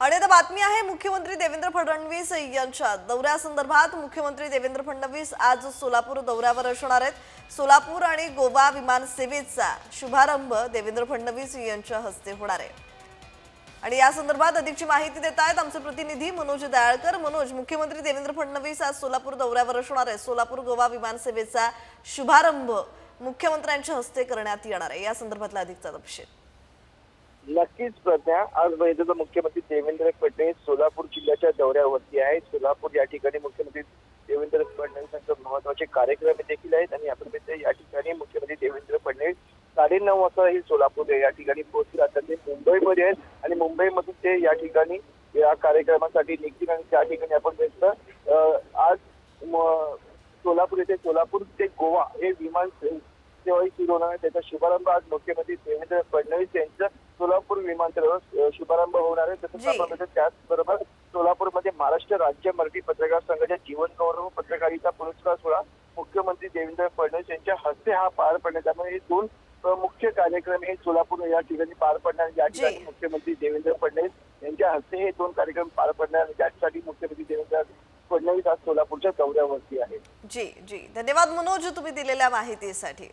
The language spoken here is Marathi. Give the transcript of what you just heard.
आणि आता बातमी आहे मुख्यमंत्री देवेंद्र फडणवीस यांच्या दौऱ्यासंदर्भात. मुख्यमंत्री देवेंद्र फडणवीस आज सोलापूर दौऱ्यावर असणार आहेत. सोलापूर आणि गोवा विमान सेवेचा शुभारंभ देवेंद्र फडणवीस यांच्या हस्ते होणार आहे. आणि या संदर्भात अधिकची माहिती देत आहेत आमचे प्रतिनिधी मनोज दयाळकर. मनोज मुख्यमंत्री देवेंद्र फडणवीस आज सोलापूर दौऱ्यावर असणार आहे सोलापूर गोवा विमान सेवेचा शुभारंभ मुख्यमंत्र्यांच्या हस्ते करण्यात येणार आहे. या संदर्भातला अधिकचा तपशील. नक्कीच प्रज्ञा. आज वैद्यकीय मुख्यमंत्री देवेंद्र फडणवीस सोलापूर जिल्ह्याच्या दौऱ्यावरती आहेत. सोलापूर या ठिकाणी मुख्यमंत्री देवेंद्र फडणवीस यांचे महत्त्वाचे कार्यक्रम देखील आहेत आणि याप्रमाणे या ठिकाणी मुख्यमंत्री देवेंद्र फडणवीस साडेनऊ वाजता हे सोलापूर या ठिकाणी पोहोचतील. आता ते मुंबईमध्ये आहेत आणि मुंबईमधून ते या ठिकाणी या कार्यक्रमासाठी निघतील आणि त्या ठिकाणी आपण बघितलं आज सोलापूर येथे सोलापूर ते गोवा हे विमान सेवाही सुरू होणार आहे. त्याचा शुभारंभ आज मुख्यमंत्री देवेंद्र फडणवीस यांचं सोलापूर विमानतळावर शुभारंभ होणार आहे. तसंच त्याचबरोबर सोलापूरमध्ये महाराष्ट्र राज्य मराठी पत्रकार संघाच्या जीवन गौरव पत्रकारिता पुरस्कार सोहळा मुख्यमंत्री देवेंद्र फडणवीस यांच्या हस्ते हा पार पडण्यात त्यामुळे हे दोन मुख्य कार्यक्रम हे सोलापूर या ठिकाणी पार पडणार या ठिकाणी. मुख्यमंत्री देवेंद्र फडणवीस यांच्या हस्ते हे दोन कार्यक्रम पार पडणार आणि त्यासाठी मुख्यमंत्री देवेंद्र फडणवीस आज सोलापूरच्या दौऱ्यावरती आहेत. जी जी. धन्यवाद मनोज तुम्ही दिलेल्या माहितीसाठी.